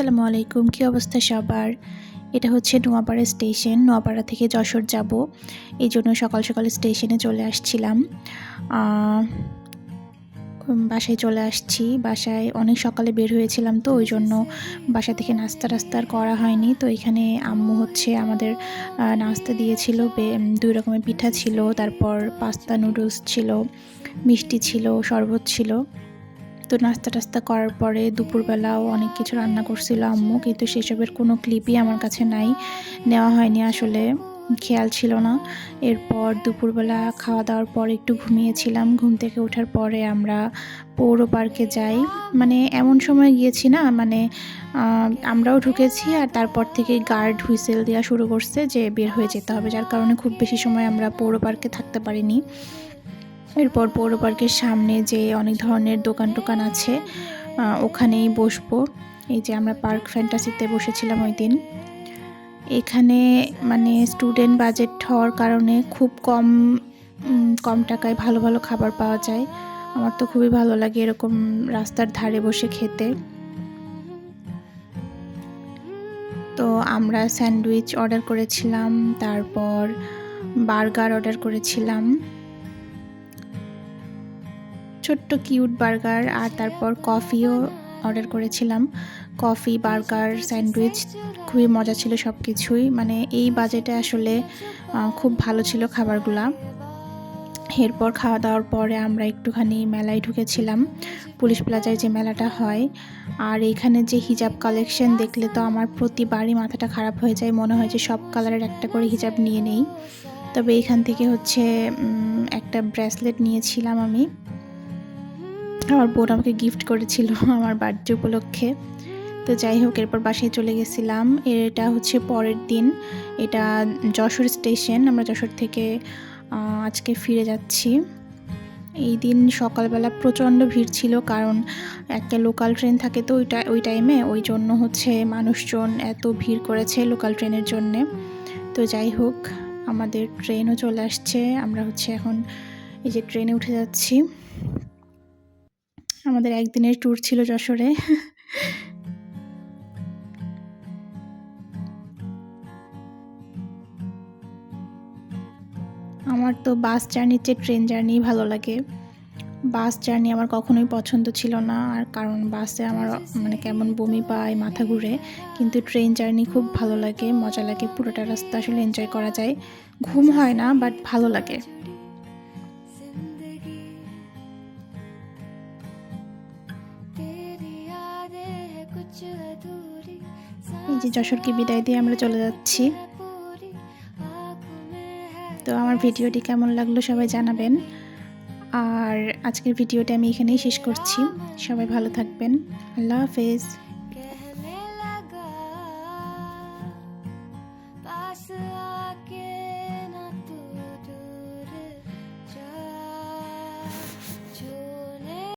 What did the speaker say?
আসসালামু আলাইকুম, কী অবস্থা সবার? এটা হচ্ছে নোয়াপাড়া স্টেশন, নোয়াপাড়া থেকে যশোর যাব। এই জন্য সকাল সকাল স্টেশনে চলে আসছিলাম। বাসায় চলে আসছি। বাসায় অনেক সকালে বের হয়েছিলাম তো, ওই জন্য বাসা থেকে নাস্তা টাস্তা আর করা হয়নি। তো এখানে আম্মু হচ্ছে আমাদের নাস্তা দিয়েছিল দুই রকমের পিঠা ছিল, তারপর পাস্তা নুডলস ছিল, মিষ্টি ছিল, শরবত ছিল। তো নাস্তা টাস্তা করার পরে দুপুরবেলাও অনেক কিছু রান্না করছিল আম্মু, কিন্তু সেসবের কোনো ক্লিপই আমার কাছে নাই। নেওয়া হয়নি আসলে, খেয়াল ছিল না। এরপর দুপুরবেলা খাওয়া দাওয়ার পর একটু ঘুমিয়েছিলাম। ঘুম থেকে ওঠার পরে আমরা পৌর পার্কে যাই। মানে এমন সময় গিয়েছি না মানে আমরাও ঢুকেছি আর তারপর থেকে গার্ড হুইসেল দেওয়া শুরু করছে যে বের হয়ে যেতে হবে। যার কারণে খুব বেশি সময় আমরা পৌর পার্কে থাকতে পারিনি। এরপর পৌর পার্কের সামনে যে অনেক ধরনের দোকান টোকান আছে ওখানেই বসবো। এই যে আমরা পার্ক ফ্যান্টাসিতে বসেছিলাম ওই দিন। এখানে মানে স্টুডেন্ট বাজেট হওয়ার কারণে খুব কম কম টাকায় ভালো ভালো খাবার পাওয়া যায়। আমার তো খুবই ভালো লাগে এরকম রাস্তার ধারে বসে খেতে। তো আমরা স্যান্ডউইচ অর্ডার করেছিলাম, তারপর বার্গার অর্ডার করেছিলাম। ছোট্ট কিউট বার্গার আর তারপর কফিও অর্ডার করেছিলাম। কফি, বার্গার, স্যান্ডউইচ খুবই মজা ছিল সব কিছুই মানে এই বাজেটে আসলে খুব ভালো ছিল খাবারগুলা। এরপর খাওয়া দাওয়ার পরে আমরা একটুখানি মেলায় ঢুকেছিলাম। পুলিশ প্লাজায় যে মেলাটা হয়। আর এইখানে যে হিজাব কালেকশন দেখলে তো আমার প্রতিবারই মাথাটা খারাপ হয়ে যায়। মনে হয় যে সব কালারের একটা করে হিজাব নিয়ে নেই। তবে এইখান থেকে হচ্ছে একটা ব্রেসলেট নিয়েছিলাম আমি। আমার বোন আমাকে গিফট করেছিল আমার বার্থডে উপলক্ষে। তো যাই হোক, এরপর বাসায় চলে গেছিলাম। এটা হচ্ছে পরের দিন। এটা যশোর স্টেশন আমরা যশোর থেকে আজকে ফিরে যাচ্ছি। এই দিন সকালবেলা প্রচণ্ড ভিড় ছিল কারণ একটা লোকাল ট্রেন থাকে তো ওইটা, ওই টাইমে ওই জন্য হচ্ছে মানুষজন এত ভিড় করেছে লোকাল ট্রেনের জন্যে। তো যাই হোক, আমাদের ট্রেনও চলে আসছে। আমরা হচ্ছে এখন এই যে ট্রেনে উঠে যাচ্ছি। আমাদের একদিনের ট্যুর ছিল যশোরে। আমার তো বাস জার্নির চেয়ে ট্রেন জার্নি ভালো লাগে। বাস জার্নি আমার কখনোই পছন্দ ছিল না, আর কারণ বাসে আমার মানে কেমন বমি পায়, মাথা ঘুরে, কিন্তু ট্রেন জার্নি খুব ভালো লাগে, মজা লাগে, পুরোটা রাস্তা আসলে এনজয় করা যায়। ঘুম হয় না বাট ভালো লাগে। যে যশোরকে বিদায় দিয়ে আমরা চলে যাচ্ছি। তো আমার ভিডিওটি কেমন লাগল সবাই জানাবেন। আর আজকের ভিডিওটি আমি এখানেই শেষ করছি। সবাই ভালো থাকবেন। আল্লাহ হাফেজ।